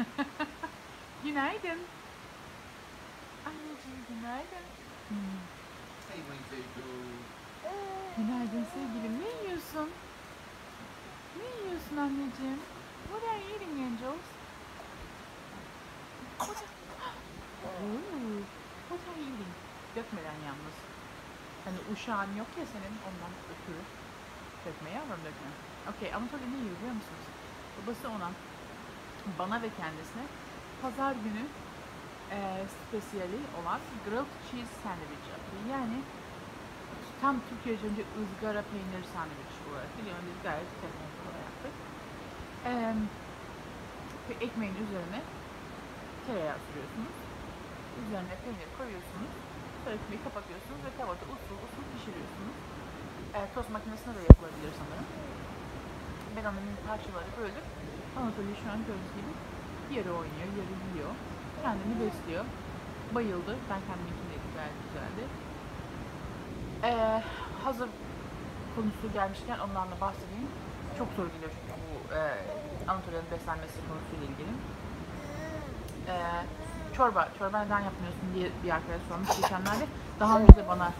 günaydın. Anneciğim günaydın. Dude. Günaydın sevgilim. Ne yiyorsun? Ne yiyorsun anneciğim? What are you eating angels? What are... Ooh, what are you eating? Dökmeden yalnız. Hani uşağın yok ya senin ondan ötürü. Dökme yavrum dökme. Okey ama tabii ne yiyor biliyor musunuz? Babası ona, bana ve kendisine pazar günü eee spesiyali olan grilled cheese sandwich yaptı. Yani tam Türkiye önce ızgara peynir sandviç arada. Biliyorum biz gayet temel yaptık. Eee ve ekmeğin üzerine tereyağı sürüyorsunuz. Üzerine peynir koyuyorsunuz. Sonra kapatıyorsunuz ve tavada usul usul pişiriyorsunuz. Eee tost makinesinde de yapılabilir sanırım. Ben onun parçaları böldüm. Anatoly şu an gördüğünüz gibi yarı oynuyor, yarı yiyor. Kendini besliyor. Bayıldı. Ben kendiminkini de gayet güzeldi. Ee, hazır konusu gelmişken ondan da bahsedeyim. Çok soru geliyor çünkü bu e, Anatolia'nın beslenmesi konusuyla ilgili. Ee, çorba, çorba neden yapmıyorsun diye bir arkadaş sormuş geçenlerde. Daha önce de bana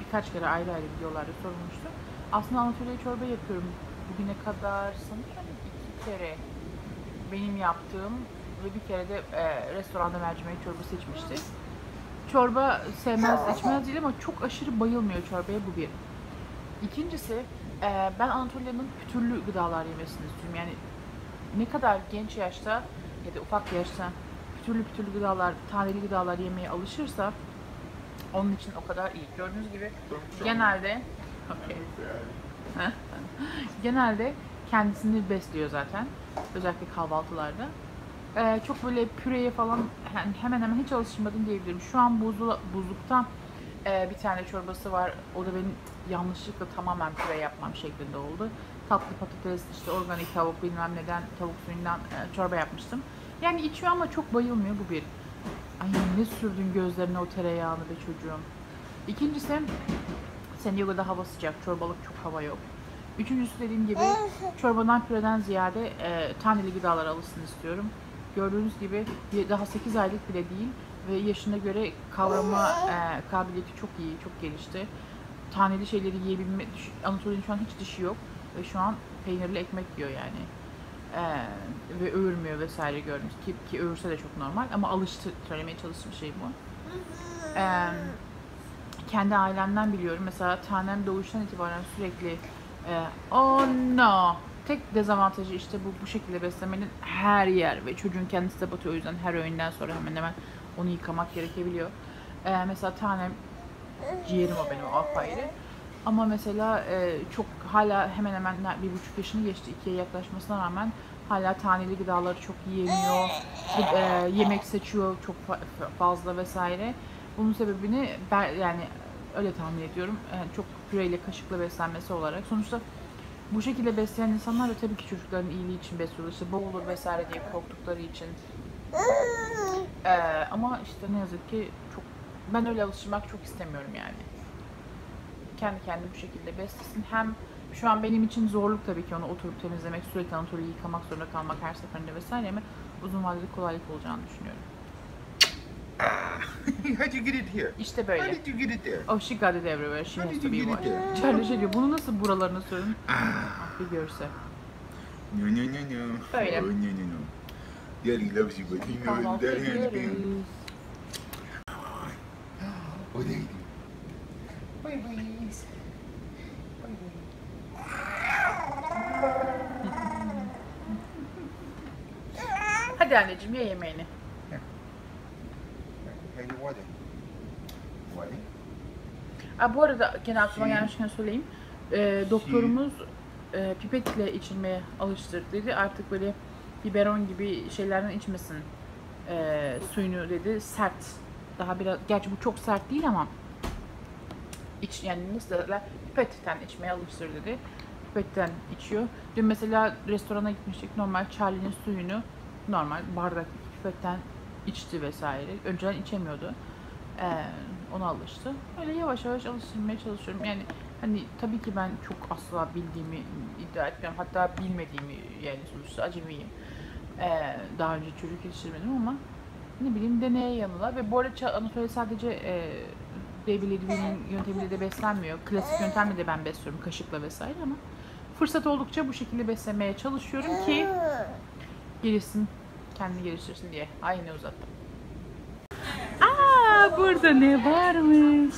birkaç kere ayrı ayrı videolarda sorulmuştu. Aslında Anatolia'ya çorba yapıyorum. Bugüne kadar sanırım iki kere benim yaptığım ve bir kere de e, restoranda mercimek çorbası içmişti. Çorba sevmez, içmez değil ama çok aşırı bayılmıyor çorbaya bu bir. İkincisi e, ben Anatolia'nın pütürlü gıdalar yemesini istiyorum. Yani ne kadar genç yaşta ya da ufak yaşta pütürlü pütürlü gıdalar, taneli gıdalar yemeye alışırsa onun için o kadar iyi. Gördüğünüz gibi genelde okay. genelde kendisini besliyor zaten. Özellikle kahvaltılarda. Ee, çok böyle püreye falan yani hemen hemen hiç alışmadım diyebilirim. Şu an buzlu, buzlukta e, bir tane çorbası var. O da benim yanlışlıkla tamamen püre yapmam şeklinde oldu. Tatlı patates, işte organik tavuk bilmem neden tavuk suyundan e, çorba yapmıştım. Yani içiyor ama çok bayılmıyor bu bir. Ay ne sürdün gözlerine o tereyağını be çocuğum. İkincisi San Diego'da hava sıcak, çorbalık çok hava yok. Üçüncüsü dediğim gibi çorbadan püreden ziyade e, taneli gıdalar alışsın istiyorum. Gördüğünüz gibi daha 8 aylık bile değil ve yaşına göre kavrama e, kabiliyeti çok iyi, çok gelişti. Taneli şeyleri yiyebilme, Anatolia'nın şu an hiç dişi yok ve şu an peynirli ekmek yiyor yani. E, ve öğürmüyor vesaire gördüğünüz ki, ki öğürse de çok normal ama alıştı söylemeye çalıştığım şey bu. E, kendi ailemden biliyorum. Mesela tanem doğuştan itibaren sürekli e, oh no. Tek dezavantajı işte bu bu şekilde beslemenin her yer ve çocuğun kendisi de batıyor. O yüzden her öğünden sonra hemen hemen onu yıkamak gerekebiliyor. E, mesela tanem ciğerim o benim o apayrı. Ama mesela e, çok hala hemen hemen bir buçuk yaşını geçti ikiye yaklaşmasına rağmen hala taneli gıdaları çok yiyemiyor. E, yemek seçiyor çok fa- fazla vesaire. Bunun sebebini ben yani öyle tahmin ediyorum. Yani çok püreyle kaşıkla beslenmesi olarak. Sonuçta bu şekilde besleyen insanlar da tabii ki çocukların iyiliği için besliyorlar. İşte boğulur vesaire diye korktukları için. Ee, ama işte ne yazık ki çok ben öyle alıştırmak çok istemiyorum yani. Kendi kendine bu şekilde beslesin. Hem şu an benim için zorluk tabii ki onu oturup temizlemek, sürekli Anatolia'yı yıkamak zorunda kalmak her seferinde vesaire ama uzun vadede kolaylık olacağını düşünüyorum. How'd you get it here? İşte How böyle. did you get it there? Oh she got it everywhere. She How did you get it there? Charlie şey diyor, bunu nasıl buralarına sürdün? Ah, Bir görse. no, no, no, no. Böyle. Oh, no, no, no. Daddy loves you, but he knows Kahvaltı daddy has been. they do? Bıy bıy. Bıy bıy. Hadi anneciğim ye yemeğini. Hey, you water. Water? Aa, bu arada gene aklıma Şey- gelmişken söyleyeyim. Ee, doktorumuz e, pipetle içilmeye alıştır dedi. Artık böyle biberon gibi şeylerden içmesin e, suyunu dedi. Sert. Daha biraz, gerçi bu çok sert değil ama iç yani nasıl derler pipetten içmeye alıştır dedi. Pipetten içiyor. Dün mesela restorana gitmiştik. Normal Charlie'nin suyunu normal bardak pipetten içti vesaire. Önceden içemiyordu. Ee, ona alıştı. Öyle yavaş yavaş alıştırmaya çalışıyorum. Yani hani tabii ki ben çok asla bildiğimi iddia etmiyorum. Hatta bilmediğimi yani sonuçta acemiyim. Ee, daha önce çocuk yetiştirmedim ama ne bileyim deneye yanıla ve bu arada Anatolia sadece e, Baby Lidwin'in yöntemiyle de beslenmiyor. Klasik yöntemle de ben besliyorum kaşıkla vesaire ama fırsat oldukça bu şekilde beslemeye çalışıyorum ki gelişsin, kendini geliştirsin diye. Ay ne uzattım. Burada ne varmış?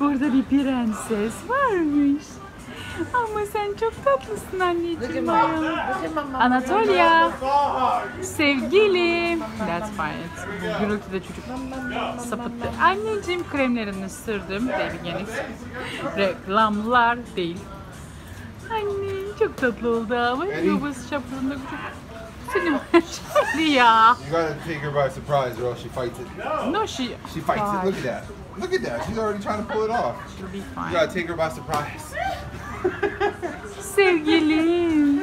Burada bir prenses varmış. Ama sen çok tatlısın anneciğim. Anatolia. Sevgilim. That's fine. Bu gürültüde çocuk sapıttı. Anneciğim kremlerini sürdüm. Baby Genix. Reklamlar değil. Anne çok tatlı oldu ama babası şapkasında küçük. Var Charlie ya. You gotta take her by surprise or else she fights it. No she. She fights it. Look at that. Look at that. She's already trying to pull it off. She'll be You fine. gotta take her by surprise. Sevgilim.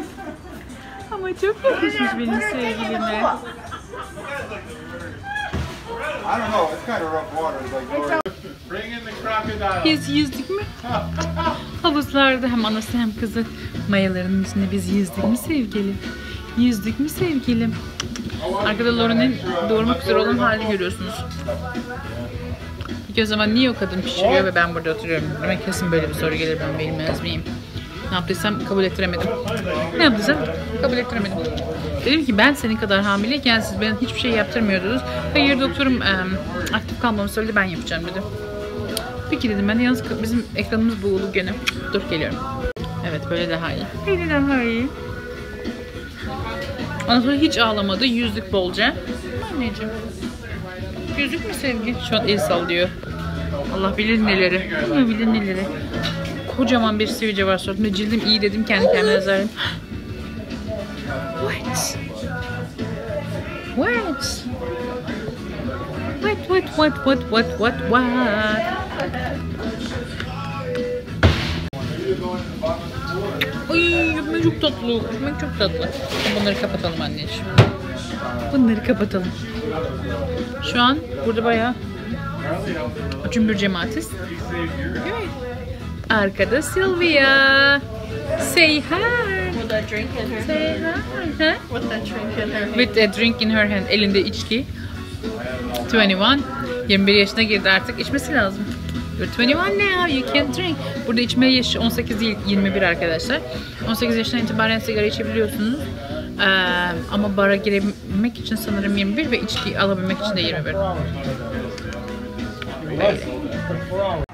Ama çok yakışmış benim sevgilime. I don't know. It's kind of rough water. It's like Lord. Bring in the crocodile. Biz yüzdük mü? Havuzlarda hem anası hem kızı mayalarının içinde biz yüzdük mü sevgilim? Yüzdük mü sevgilim? Arkada Lauren'in doğurmak üzere olan halini görüyorsunuz. Peki o zaman niye o kadın pişiriyor ve ben burada oturuyorum? Demek kesin böyle bir soru gelir ben bilmez miyim? Ne yaptıysam kabul ettiremedim. Ne yaptıysam kabul ettiremedim. Dedim ki ben senin kadar hamileyken siz bana hiçbir şey yaptırmıyordunuz. Hayır doktorum aktif kalmamı söyledi ben yapacağım dedi. Peki dedim ben yalnız bizim ekranımız boğulu gene. Dur geliyorum. Evet böyle daha iyi. Böyle daha iyi. Sonra hiç ağlamadı. Yüzlük bolca. Anneciğim. Yüzlük mü sevgi? Şu an el sallıyor. Allah bilir neleri. Allah bilir neleri. Kocaman bir sivilce var suratımda. Cildim iyi dedim kendi kendime nazarım. What? What? What, what, what, what, what, what, what? Çok tatlı. Öpmek çok tatlı. Bunları kapatalım anneciğim. Bunları kapatalım. Şu an burada bayağı cümbür cemaatiz. Arkada Sylvia. Say hi. With a drink in her Say hi. Huh? with a drink in her With a drink in her hand. Elinde içki. 21. 21 yaşına girdi artık. içmesi lazım. You're 21 now, you can drink. Burada içme yaşı 18 değil, 21 arkadaşlar. 18 yaşından itibaren sigara içebiliyorsunuz. Ee, ama bara girebilmek için sanırım 21 ve içki alabilmek için de 21.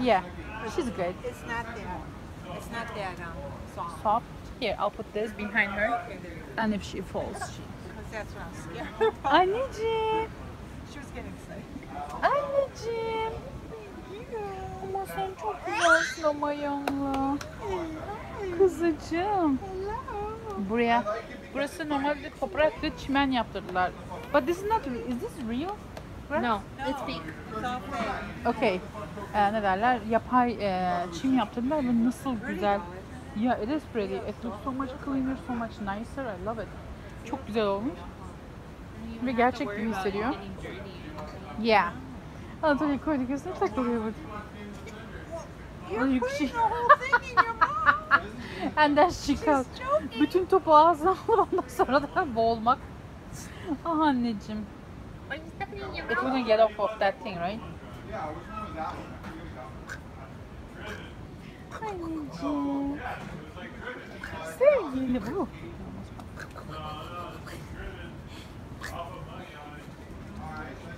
Yeah, she's good. It's not that. It's not that um soft. Soft. Here, I'll put this behind her. And if she falls, she... Because that's what I'm scared about. Anneciğim. She was getting excited. Anneciğim. Sen çok güzelsin ama yanlı. Kızıcığım. Buraya. Burası normalde topraklı çimen yaptırdılar. But this is not. Is this real? grass? No, it's fake. Okay. Ee, ne derler? Yapay e, çim yaptırdılar ve nasıl güzel. Yeah, it is pretty. It looks so much cleaner, so much nicer. I love it. Çok güzel olmuş. Ve gerçek gibi hissediyor. Yeah. Anatolia koydu gözüne takılıyor burada. You're you- putting the whole thing in your mouth. And then she. Bütün topu ağzına alıp ondan sonra da boğulmak. Ah anneciğim. It wouldn't get off of that thing, right? Anneciğim. Sevgili bu.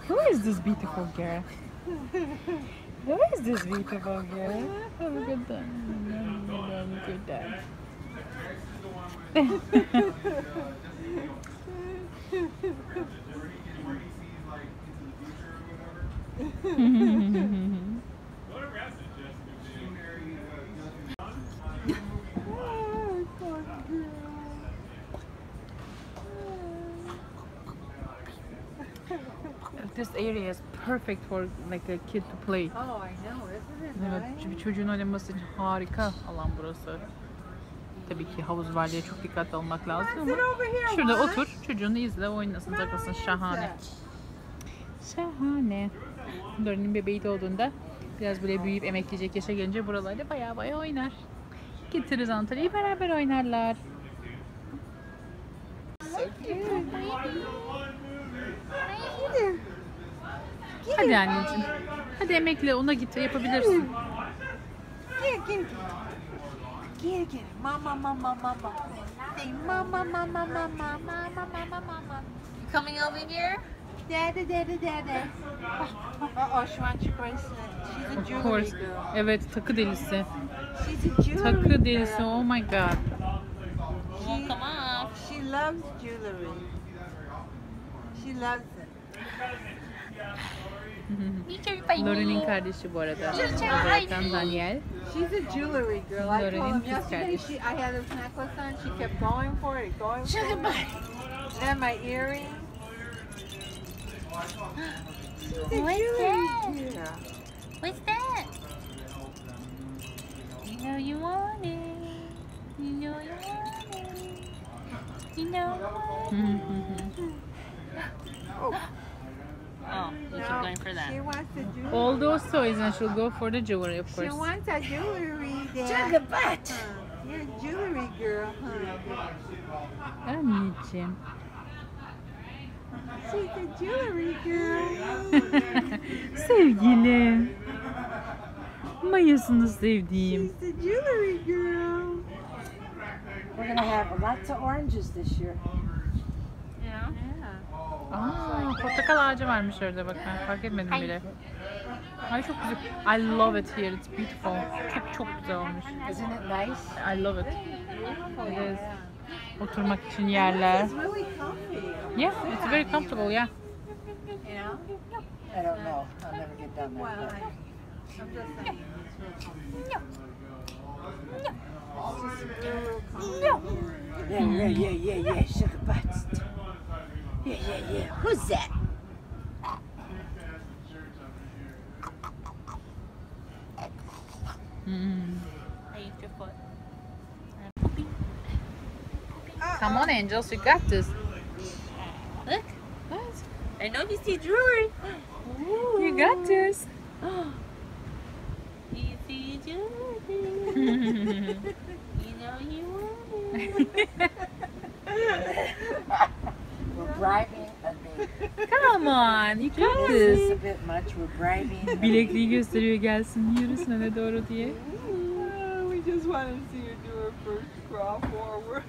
Who is this beautiful girl? Who is this beautiful girl? Look at that. Look at that. This area is perfect for like a kid to play. Oh, I know, isn't it Evet, nice? bir çocuğun oynaması için harika alan burası. Tabii ki havuz var diye çok dikkatli olmak lazım ama şurada otur, çocuğunu izle, oynasın, takılsın. Şahane. Şahane. Dorin'in bebeği doğduğunda biraz böyle büyüyüp emekleyecek yaşa gelince buralarda baya baya oynar. Getiririz Antalya'yı beraber oynarlar. So cute. Hadi anneciğim. Hadi emekle ona git yapabilirsin. Get it, get it. Mama, mama, mama. Say mama, mama, mama, mama, mama, mama. You coming over here? Dada, dada, dada. Uh-oh, she wants bracelet. She's a Of jewelry course. girl. Evet takı delisi. She's a jewelry Takı delisi. girl. Oh my god. Won't come off. She loves jewelry. She loves it. Loren'in kardeşi bu arada. Azaretan Daniel. She's a jewelry girl. I Lore'nin told him yesterday she, I had this necklace on. She kept going for it, going for it. Then my earring. She's a What's jewelry that? girl. What's that? You know you want it. You know you want it. You know you want it. Oh, you keep going for that. She wants the jewelry. All those toys and she'll go for the jewelry of She course. wants a jewelry. Butt. Huh. You're a jewelry girl, huh? Anneciğim. She's a jewelry girl. Sevgilim. Mayasını sevdiğim. She's a jewelry girl. We're gonna have lots of oranges this year. Aa, portakal ağacı varmış orada bak ben fark etmedim bile. Ay çok güzel. I love it here. It's beautiful. Çok çok güzel olmuş. Isn't it nice? I love it. It is. Oturmak için yerler. It's really comfy. Yeah, it's very comfortable. Yeah. I don't know. I'll never get down Well, that. I, I'm just saying. Yeah, yeah, yeah, yeah, yeah. Sugar butts. Yeah, yeah, yeah. Who's that? Mm. I ate your foot. Come on, Angels, you got this. Look. What? I know you see jewelry. You got this. You see jewelry. you know you want it. Bribing a. Come on, you got This is this. a bit much. We're bribing. Bilekliği gösteriyor gelsin yürüsün öne doğru diye. Uh, we just want to see her do her first crawl forward.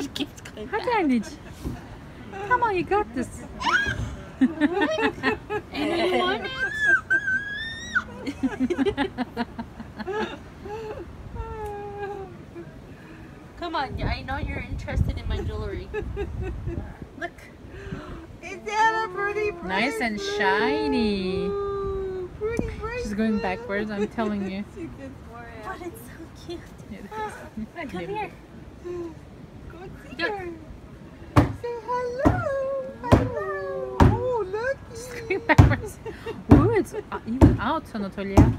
she keeps going Hadi anneciğim. Come on, you got this. And you want it? Come on, I know you're interested in my jewelry. Look. Is that a pretty bracelet? Nice and shiny. Ooh, pretty bracelet. She's going backwards, I'm telling you. She gets more But it's so cute. Hadi Come here. Go see Look. her. Say hello. Hello. Oh, look. Going backwards. Ooh, it's uh, even out, Anatolia.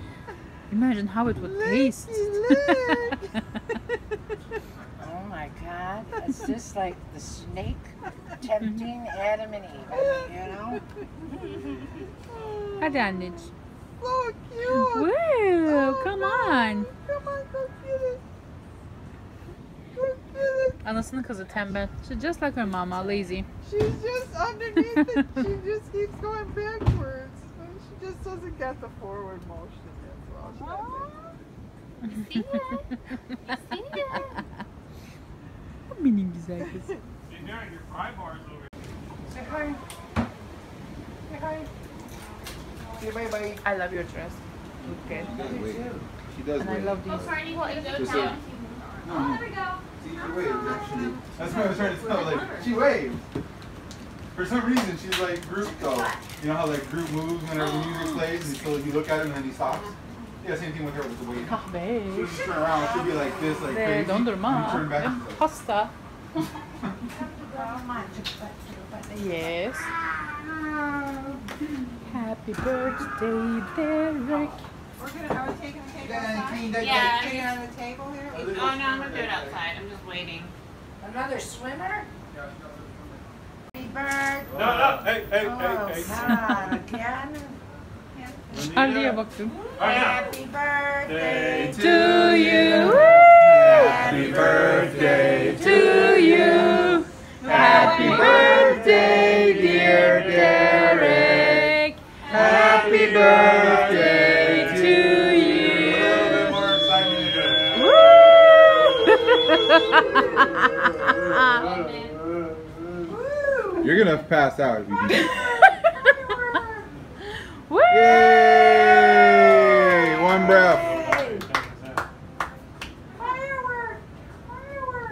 Imagine how it would taste. look. Oh my God! It's just like the snake tempting Adam and Eve. You know? Hadi anneciğim. so cute. Woo, oh, come on. Come on, go get it. Go get it. Anasının kızı tembel. She's just like her mama, lazy. She's just underneath it. She just keeps going backwards. She just doesn't get the forward motion. That's all. She doesn't. You see it? You see it? Benim güzel kız. You're doing your fry bars over Say bye bye. I love your dress. Look good. Wait. She does And I love these. Just like- See, she waves actually. That's what I was trying to tell. Like, she waves. For some reason, she's like group though. You know how like group moves whenever the music plays, and so you look at him and then he stops. Yeah, same thing with her with the wave. Ah, Kahve. She'll just turn around. She'll be like this, like Ve crazy. dondurma. And turn back. Ve pasta. Yes. Happy birthday, Derek. We're gonna, are we taking the table Yeah, outside? clean that- Yeah. Taking it on the table here? Oh no, I'm gonna do it outside. I'm just waiting. Another swimmer? Happy birthday! No, no, hey, hey, Oh, hey, hey. God, again? Charlie'ye baktım. Happy birthday! To you. Happy birthday To you. Happy birthday, dear Derek. Happy birthday to A little bit more excitement You're gonna pass out if you do. Woo! Yay! One breath.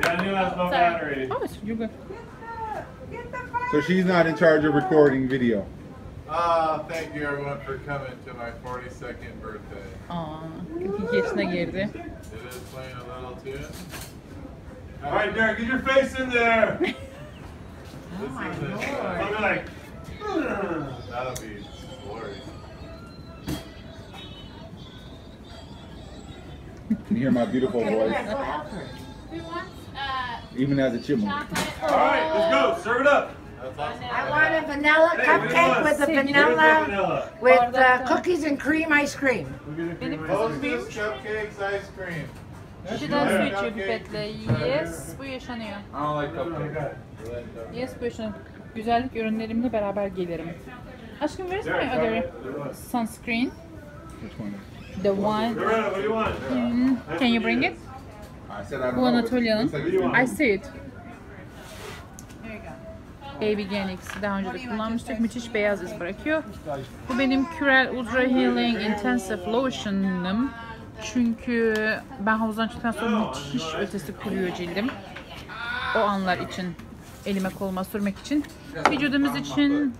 Yeah, I knew I was battery. Oh, you're good. So she's not in charge of recording video. Uh, thank you everyone for coming to my 42nd birthday. Aa, 42 yaşına girdi. It is playing a little tune. All right, Derek, get your face in there. This Oh my is lord. I'll be like, That'll be glorious. Can hear my beautiful Okay, voice, uh, even as a chipmunk? chocolate? all right, let's go. Serve it up. Awesome. I want a vanilla Hey, cupcake with a vanilla, vanilla? with uh, cookies and cream ice cream. Hostess cupcakes, ice cream. Kişiden su içiyor pipetle. Yes, bu yaşanıyor. I don't like cupcakes. Yes, bu yaşanıyor. Güzellik ürünlerimle beraber gelirim. Aşkım, where's my other sunscreen? Which one? The one... Loretta, what do you want? Hmm, Can you bring it? I said I don't Bu know. Anatolia'nın. I see it. Baby daha önce de kullanmıştık. Müthiş beyaz iz bırakıyor. Bu benim Curel Ultra Healing Intensive Lotion'ım. Çünkü ben havuzdan çıktıktan sonra müthiş ötesi kuruyor cildim. O anlar için elime koluma sürmek için. Vücudumuz için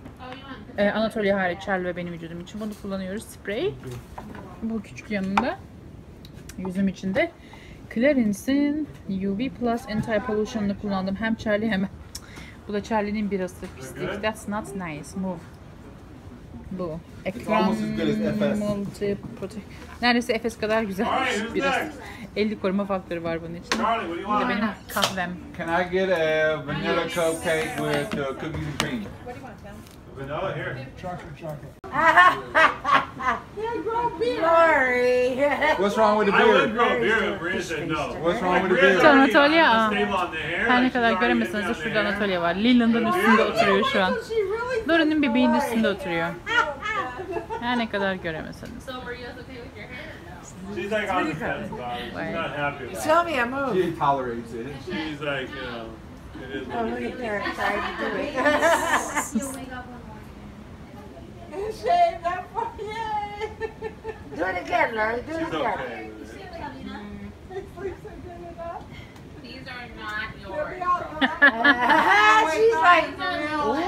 e, Anatolia hariç Charlie ve benim vücudum için bunu kullanıyoruz. Sprey. Bu küçük yanında. Yüzüm için de Clarence'in UV Plus Anti-Pollution'ını kullandım. Hem Charlie hem bu da Charlie'nin birası pislik. That's not nice. Move. Bu. Ekran multi protect. Neredeyse Efes kadar güzel birası. next? 50 koruma faktörü var bunun için. What do you Bu da want? benim kahvem. Can I get a vanilla cupcake with uh, cookies and cream? Vanilla here. Glory. What's wrong with the I would beard? grow a beard, but Maria said no. What's wrong with the beard? Anatolia, on aa. hair, Her ne kadar göremeseniz de şurada. Anatolia var. Leland'ın üstünde oturuyor şu an. Dora'nın bebeğinin üstünde oturuyor. Her ne kadar göremeseniz. She's like on the fence about it. She's not happy about it. Sylvia, move. She tolerates it. She's like, you know, it is Oh, what look it at trying to do it. You'll wake up one morning. shaved that for yay. do it again, Larry. Do it She's again. okay with it. It sleeps so good enough. These are not yours. She's like,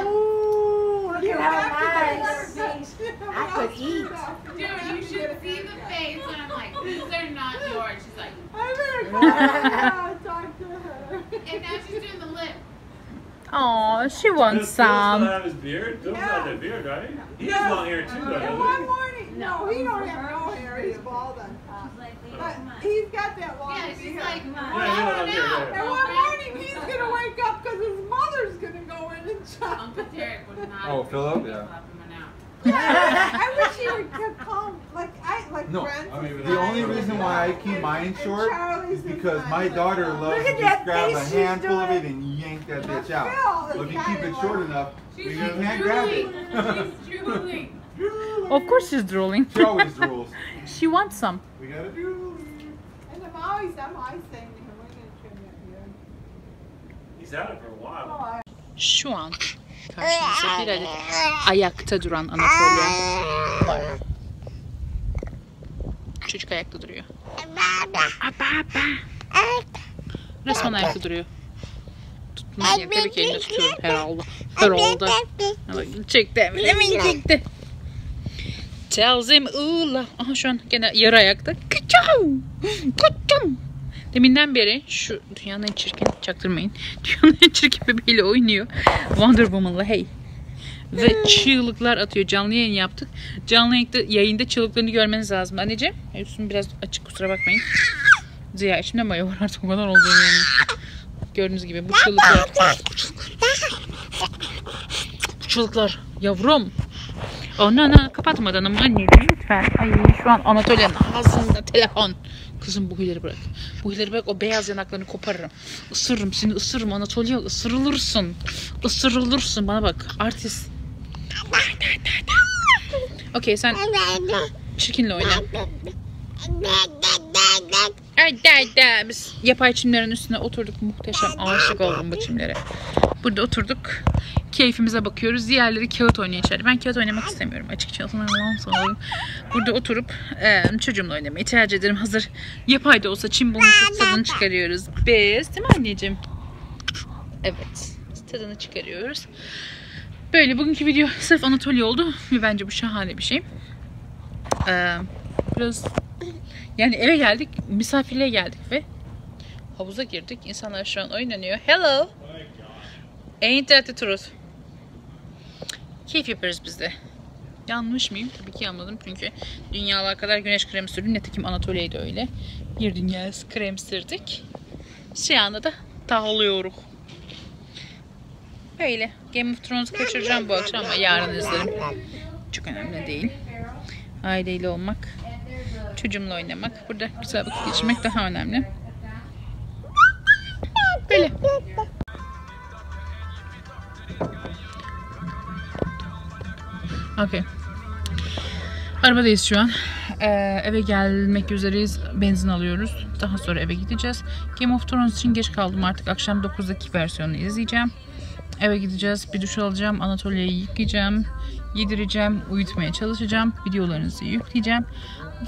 Ooh, look at how nice. I could eat. Dude, you should see the face when I'm like, these are not yours. She's like, I'm gonna. Talk to her. and now she's doing the lip. Oh, she Does wants Phil still some. have his beard? Phil's Yeah. got that beard, right? He has long hair too, though. And one morning, no, he don't have no hair. He's bald on top. But he's got that long Yeah, she's beard. like, Yeah, I yeah, don't yeah, know. And one morning he's gonna wake up because his mother's gonna go in and chop. Uncle Derek would not. Oh, Philip? Yeah. Clap him out. I wish he would c- come like I like No, Brent's I mean, The only reason why I keep mine short is because my daughter loves to just grab a handful of it and yank that bitch out. But if you keep it kinda short enough, She's you can't grab it. She's drooling. Of course she's drooling. she always drools. She wants some. We gotta do. And I'm always I'm always saying to him, we're gonna trim that beard. He's had it for a Oh, while. I Şu an karşımızda bir adet ayakta duran Anatolia var. Çocuk ayakta duruyor. Aba, aba. Resmen ayakta duruyor. Tutmak yerine tabii ki elinde tutuyorum herhalde. Herhalde. Çekti. Hemen çekti. Tells him ula. Aha şu an gene yarı ayakta. Kıçam. Kıçam. Deminden beri şu dünyanın en çirkin çaktırmayın. Dünyanın en çirkin bebeğiyle oynuyor. Wonder Woman'la hey. Ve çığlıklar atıyor. Canlı yayın yaptık. Canlı yayında, yayında çığlıklarını görmeniz lazım. Anneciğim üstüm biraz açık kusura bakmayın. Ziya içimde maya var artık o kadar olduğum yani. Gördüğünüz gibi bu çığlıklar. Bu çığlıklar. Yavrum. Onu ana kapatmadan ama anneciğim lütfen. Ay şu an Anatolia'nın ağzında telefon. Kızım bu huyları bırak. Bu huyları bırak o beyaz yanaklarını koparırım. Isırırım seni ısırırım Anatolia ısırılırsın. Isırılırsın bana bak artist. Okey sen çirkinle oyna. Biz yapay çimlerin üstüne oturduk. Muhteşem. Aşık oldum bu çimlere. Burada oturduk. Keyfimize bakıyoruz. Diğerleri kağıt oynuyor içeride. Ben kağıt oynamak istemiyorum açıkçası. Burada oturup e, çocuğumla oynamayı tercih ederim. Hazır yapay da olsa çim bulmuşuz. Tadını çıkarıyoruz. Biz değil mi anneciğim? Evet. Tadını çıkarıyoruz. Böyle bugünkü video sırf Anatolia oldu. Ve bence bu şahane bir şey. Ee, biraz yani eve geldik, misafirliğe geldik ve havuza girdik. İnsanlar şu an oynanıyor. Hello. Ain't that the truth? Keyif yapıyoruz biz de. Yanmış mıyım? Tabii ki yanmadım çünkü dünyalar kadar güneş kremi sürdüm. Nitekim Anatolia'yı da öyle. Bir dünya krem sürdük. Şu anda da dağılıyoruz. Böyle. Game of Thrones'u kaçıracağım bu akşam ama yarın izlerim. Çok önemli değil. Aileyle olmak, çocuğumla oynamak, burada güzel vakit geçirmek daha önemli. Böyle. Okey. Arabadayız şu an. Ee, eve gelmek üzereyiz. Benzin alıyoruz. Daha sonra eve gideceğiz. Game of Thrones için geç kaldım artık. Akşam 9'daki versiyonu izleyeceğim. Eve gideceğiz. Bir duş alacağım. Anatolia'yı yıkayacağım. Yedireceğim. Uyutmaya çalışacağım. Videolarınızı yükleyeceğim.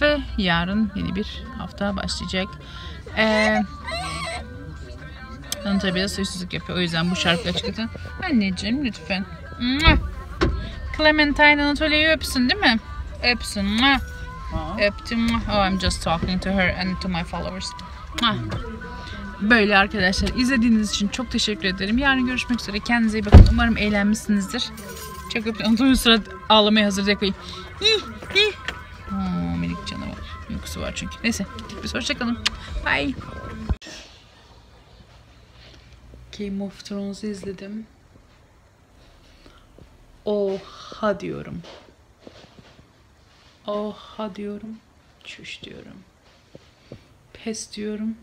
Ve yarın yeni bir hafta başlayacak. Ee, Anatolia suysuzluk yapıyor. O yüzden bu şarkı açıkladın. Anneciğim lütfen. Clementine Anatolia'yı öpsün değil mi? Öpsün. Öptüm. Oh, I'm just talking to her and to my followers. Böyle arkadaşlar. izlediğiniz için çok teşekkür ederim. Yarın görüşmek üzere. Kendinize iyi bakın. Umarım eğlenmişsinizdir. Çok öptüm. Antonio sıra ağlamaya hazır Zeko'yu. Uykusu var çünkü. Neyse. Biz. Hoşçakalın. Bye. Game of Thrones'u izledim. Oha diyorum. Oha diyorum. Çüş diyorum. Pes diyorum.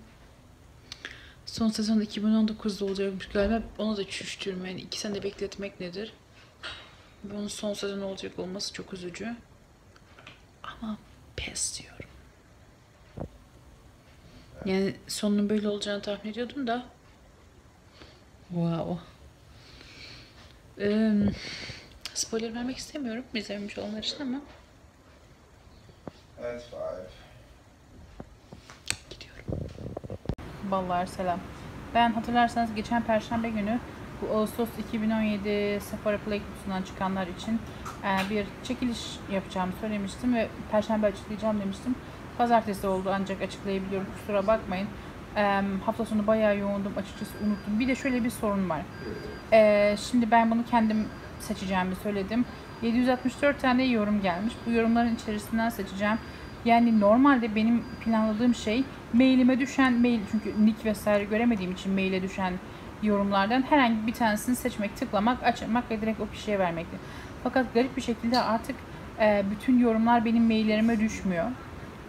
Son sezon 2019'da olacakmış galiba. Onu da çüş diyorum. Yani iki sene bekletmek nedir? Ve onun son sezon olacak olması çok üzücü. Ama pes diyorum. Yani sonunun böyle olacağını tahmin ediyordum da. Wow. Ee, spoiler vermek istemiyorum izlememiş olanlar için ama That's five. gidiyorum. Ballar selam. Ben hatırlarsanız geçen perşembe günü bu Ağustos 2017 Sephora Play kutusundan çıkanlar için bir çekiliş yapacağımı söylemiştim ve perşembe açıklayacağım demiştim. Pazartesi oldu ancak açıklayabiliyorum kusura bakmayın. E, hafta sonu bayağı yoğundum açıkçası unuttum. Bir de şöyle bir sorun var. E, şimdi ben bunu kendim seçeceğimi söyledim. 764 tane yorum gelmiş. Bu yorumların içerisinden seçeceğim. Yani normalde benim planladığım şey mailime düşen mail çünkü nick vesaire göremediğim için maile düşen yorumlardan herhangi bir tanesini seçmek, tıklamak, açmak ve direkt o kişiye vermekti. Fakat garip bir şekilde artık e, bütün yorumlar benim maillerime düşmüyor.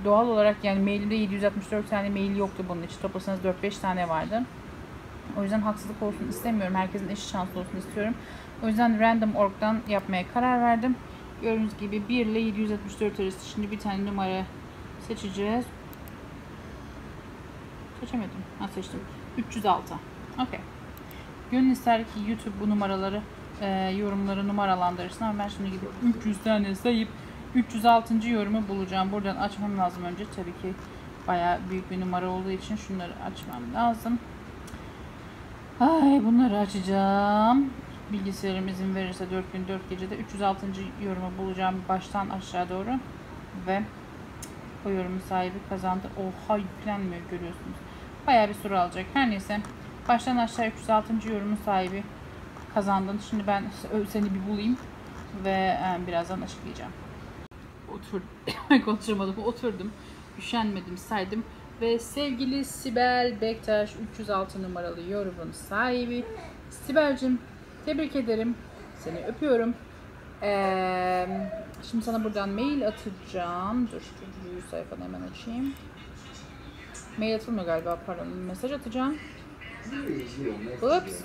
Doğal olarak yani mailimde 764 tane mail yoktu bunun için. Toplasanız 4-5 tane vardı. O yüzden haksızlık olsun istemiyorum. Herkesin eşit şanslı olsun istiyorum. O yüzden random.org'dan yapmaya karar verdim. Gördüğünüz gibi 1 ile 764 arası. Şimdi bir tane numara seçeceğiz. Seçemedim. Ha seçtim. 306. Okey. Gönül ister ki YouTube bu numaraları e, yorumları numaralandırsın ama ben şimdi gidip 300 tane sayıp 306. yorumu bulacağım. Buradan açmam lazım önce. Tabii ki bayağı büyük bir numara olduğu için şunları açmam lazım. Ay bunları açacağım. Bilgisayarım izin verirse 4 gün 4 gecede 306. yorumu bulacağım baştan aşağı doğru. Ve o yorumun sahibi kazandı. Oha yüklenmiyor görüyorsunuz. Bayağı bir süre alacak. Her neyse. Baştan aşağı 306. yorumun sahibi kazandın. Şimdi ben seni bir bulayım ve e, birazdan açıklayacağım. Oturdum. Konuşamadım. Oturdum. Üşenmedim, saydım. Ve sevgili Sibel Bektaş 306 numaralı yorumun sahibi. Sibel'cim tebrik ederim. Seni öpüyorum. Ee, şimdi sana buradan mail atacağım. Dur şu sayfanı hemen açayım. Mail atılmıyor galiba pardon. Mesaj atacağım. Ups.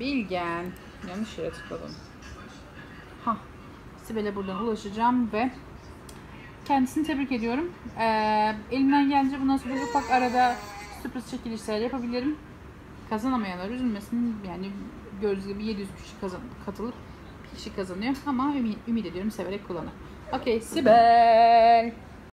Bilgen. Yanlış yere tıkladım. Sibel'e buradan ulaşacağım ve kendisini tebrik ediyorum. Ee, elimden gelince bundan sonra ufak arada sürpriz çekilişler yapabilirim. Kazanamayanlar üzülmesin. Yani gördüğünüz gibi 700 kişi kazan katılıp kişi kazanıyor ama ümit, ümit ediyorum severek kullanır. Okey Sibel.